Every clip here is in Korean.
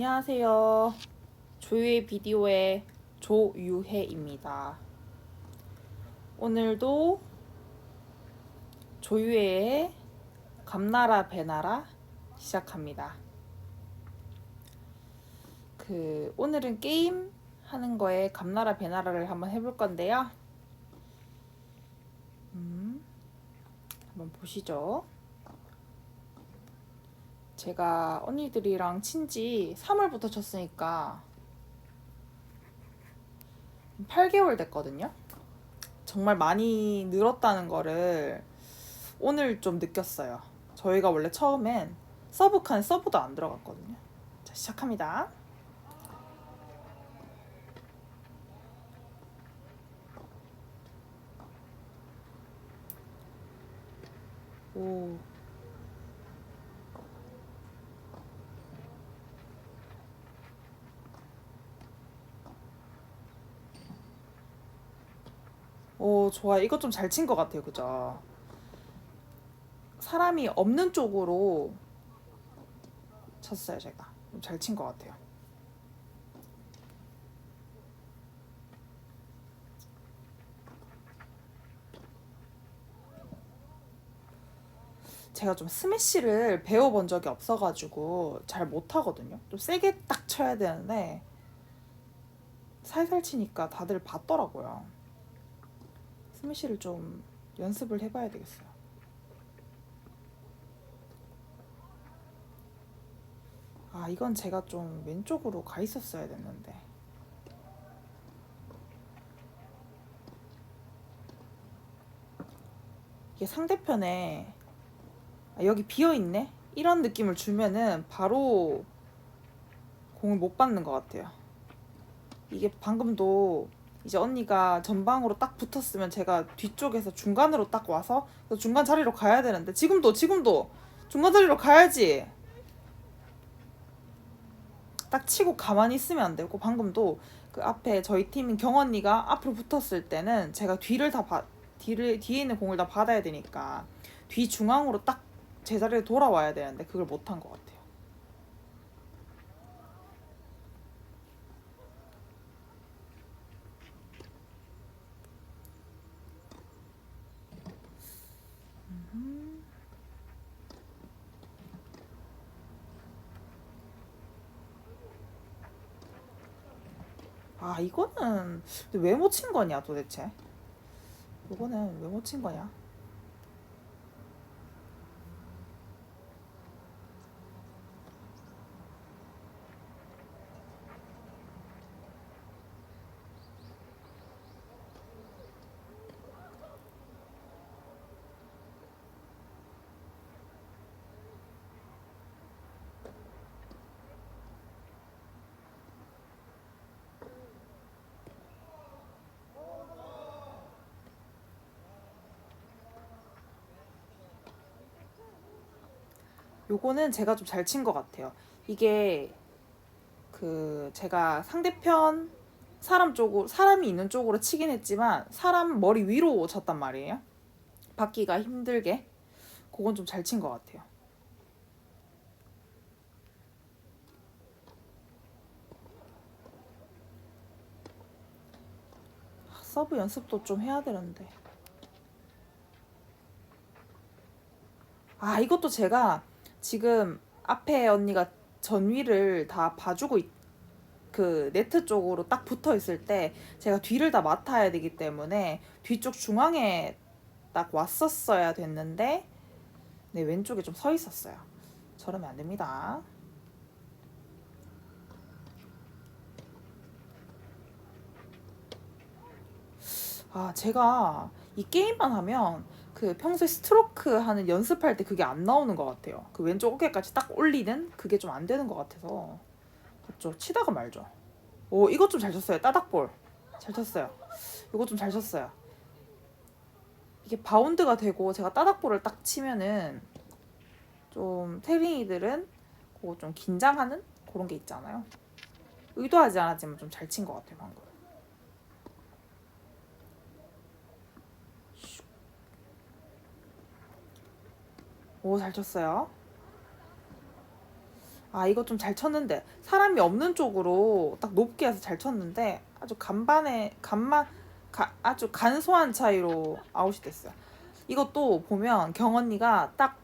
안녕하세요. 조유의 비디오의 조유혜입니다. 오늘도 조유혜의 감나라 배나라 시작합니다. 그 오늘은 게임 하는 거에 감나라 배나라를 한번 해볼 건데요. 음, 한번 보시죠. 제가 언니들이랑 친지 3월부터 쳤으니까 8개월 됐거든요. 정말 많이 늘었다는 거를 오늘 좀 느꼈어요. 저희가 원래 처음엔 서브 칸 서브도 안 들어갔거든요. 자, 시작합니다. 오. 오, 좋아. 이거 좀 잘 친 것 같아요. 그죠? 사람이 없는 쪽으로 쳤어요, 제가. 좀잘친 것 같아요. 제가 좀 스매시를 배워본 적이 없어가지고 잘 못하거든요. 좀 세게 딱 쳐야 되는데 살살 치니까 다들 받더라고요. 스매시를 좀 연습을 해봐야 되겠어요. 아, 이건 제가 좀 왼쪽으로 가 있었어야 됐는데. 이게 상대편에 아, 여기 비어 있네? 이런 느낌을 주면은 바로 공을 못 받는 것 같아요. 이게 방금도 이제 언니가 전방으로 딱 붙었으면 제가 뒤쪽에서 중간으로 딱 와서 그 중간 자리로 가야 되는데 지금도 지금도 중간 자리로 가야지. 딱 치고 가만히 있으면 안 되고 방금도 그 앞에 저희 팀인 경언니가 앞으로 붙었을 때는 제가 뒤를 다 봐, 뒤를 뒤에 있는 공을 다 받아야 되니까 뒤 중앙으로 딱 제자리에 돌아와야 되는데 그걸 못한 것 같아요. 아 이거는 왜 못 친 거냐 도대체? 이거는 왜 못 친 거냐? 요거는 제가 좀 잘 친 것 같아요. 이게 그 제가 상대편 사람 쪽으로 사람이 있는 쪽으로 치긴 했지만 사람 머리 위로 쳤단 말이에요. 받기가 힘들게. 그건 좀 잘 친 것 같아요. 아, 서브 연습도 좀 해야 되는데. 아, 이것도 제가 지금 앞에 언니가 전위를 다 봐주고 있, 그 네트 쪽으로 딱 붙어 있을 때 제가 뒤를 다 맡아야 되기 때문에 뒤쪽 중앙에 딱 왔었어야 됐는데 네 왼쪽에 좀 서 있었어요. 저러면 안 됩니다. 아 제가 이 게임만 하면 그 평소에 스트로크 하는 연습할 때 그게 안 나오는 것 같아요. 그 왼쪽 어깨까지 딱 올리는 그게 좀 안 되는 것 같아서 그죠 치다가 말죠. 오 이것 좀 잘 쳤어요. 따닥볼 잘 쳤어요. 이거 좀 잘 쳤어요. 이게 바운드가 되고 제가 따닥볼을 딱 치면은 좀 태린이들은 그거 좀 긴장하는 그런 게 있잖아요. 의도하지 않았지만 좀 잘 친 것 같아요 방금. 오, 잘 쳤어요. 아 이거 좀 잘 쳤는데 사람이 없는 쪽으로 딱 높게 해서 잘 쳤는데 아주 간반에 간만 가, 아주 간소한 차이로 아웃이 됐어요. 이것도 보면 경 언니가 딱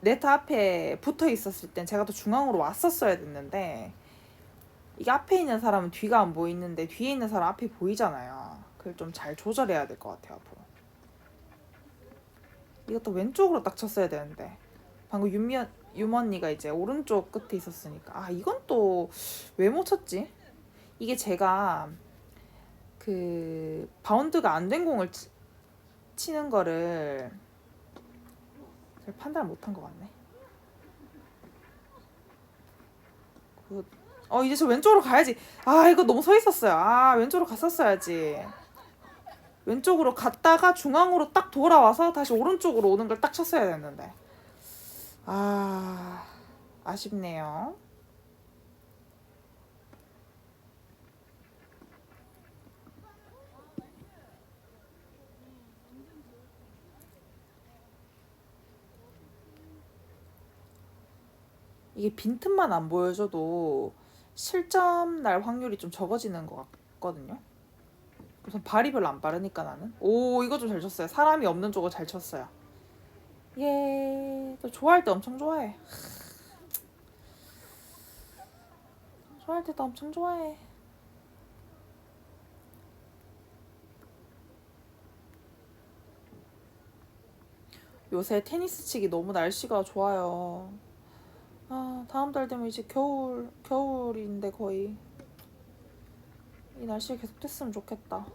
네트 앞에 붙어 있었을 땐 제가 또 중앙으로 왔었어야 됐는데 이게 앞에 있는 사람은 뒤가 안 보이는데 뒤에 있는 사람 앞이 보이잖아요. 그걸 좀 잘 조절해야 될 것 같아요 앞으로. 이것도 왼쪽으로 딱 쳤어야 되는데 방금 윤미 유머니가 이제 오른쪽 끝에 있었으니까 아 이건 또 왜 못 쳤지? 이게 제가 그 바운드가 안 된 공을 치, 치는 거를 잘 판단을 못한 것 같네. 그, 어 이제 저 왼쪽으로 가야지. 아 이거 너무 서 있었어요. 아 왼쪽으로 갔었어야지. 왼쪽으로 갔다가 중앙으로 딱 돌아와서 다시 오른쪽으로 오는 걸 딱 쳤어야 됐는데. 아 아쉽네요. 이게 빈틈만 안 보여줘도 실점 날 확률이 좀 적어지는 것 같거든요. 우선 발이 별로 안 빠르니까 나는. 오 이거 좀 잘 쳤어요. 사람이 없는 쪽을 잘 쳤어요. 예, 또 좋아할 때 엄청 좋아해. 좋아할 때도 엄청 좋아해. 요새 테니스 치기 너무 날씨가 좋아요. 아, 다음 달 되면 이제 겨울, 겨울인데 거의. 이 날씨가 계속 됐으면 좋겠다.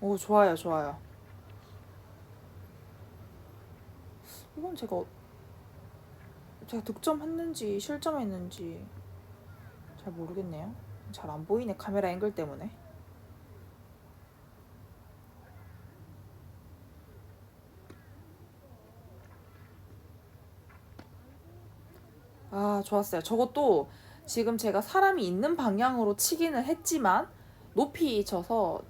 오, 좋아요, 좋아요. 이건 제가 어- 제가 득점했는지 실점했는지 잘 모르겠네요. 잘 안 보이네 카메라 앵글 때문에. 아, 좋았어요. 저것도 지금 제가 사람이 있는 방향으로 치기는 했지만 높이 쳐서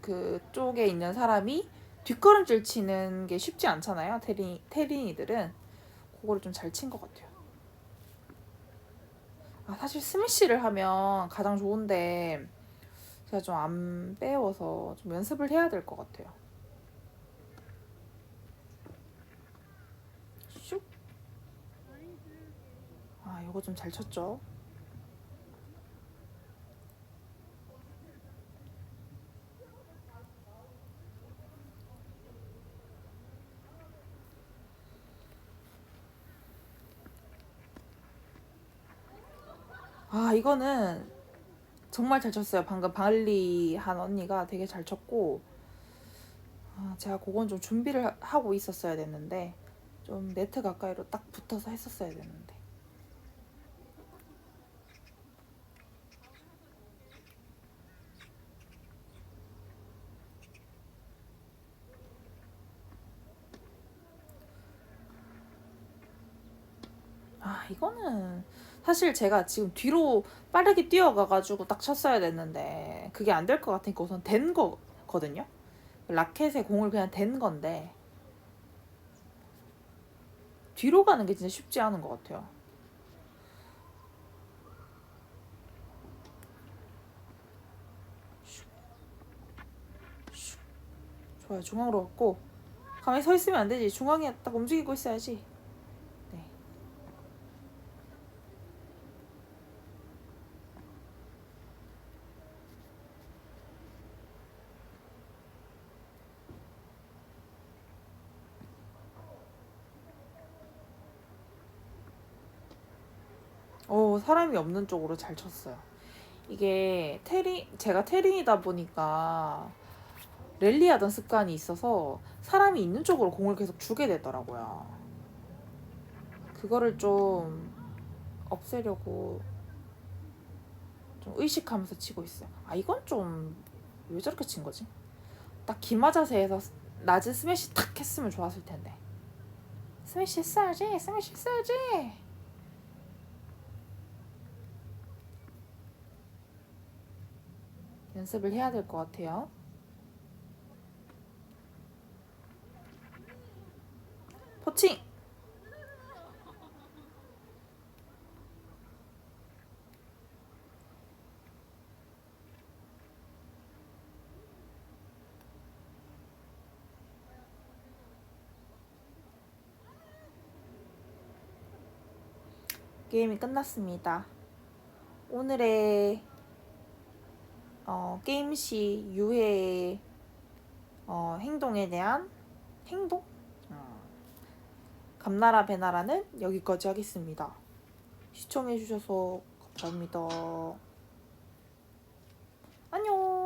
그 쪽에 있는 사람이 뒷걸음질 치는 게 쉽지 않잖아요. 테린, 테린이들은. 그거를 좀 잘 친 것 같아요. 아, 사실 스매시를 하면 가장 좋은데 제가 좀 안 배워서 좀 연습을 해야 될 것 같아요. 슉. 아, 이거 좀 잘 쳤죠? 아, 이거는 정말 잘 쳤어요. 방금 발리 한 언니가 되게 잘 쳤고, 아, 제가 그건 좀 준비를 하- 하고 있었어야 됐는데, 좀 네트 가까이로 딱 붙어서 했었어야 됐는데. 아, 이거는 사실 제가 지금 뒤로 빠르게 뛰어가가지고 딱 쳤어야 됐는데, 그게 안 될 것 같으니까 우선 댄 거거든요? 라켓에 공을 그냥 댄 건데, 뒤로 가는 게 진짜 쉽지 않은 것 같아요. 좋아요. 중앙으로 갔고, 가만히 서 있으면 안 되지. 중앙에 딱 움직이고 있어야지. 오, 사람이 없는 쪽으로 잘 쳤어요. 이게 테리, 제가 테린이다 보니까 랠리 하던 습관이 있어서 사람이 있는 쪽으로 공을 계속 주게 되더라고요. 그거를 좀 없애려고 좀 의식하면서 치고 있어요. 아, 이건 좀 왜 저렇게 친 거지? 딱 기마 자세에서 낮은 스매시 탁 했으면 좋았을 텐데. 스매시 했어야지. 스매시 했어야지. 연습을 해야 될 것 같아요. 포칭! 게임이 끝났습니다. 오늘의 어, 게임 시 유해의 어, 행동에 대한 행동? 어, 감나라 배나라는 여기까지 하겠습니다. 시청해주셔서 감사합니다. 안녕!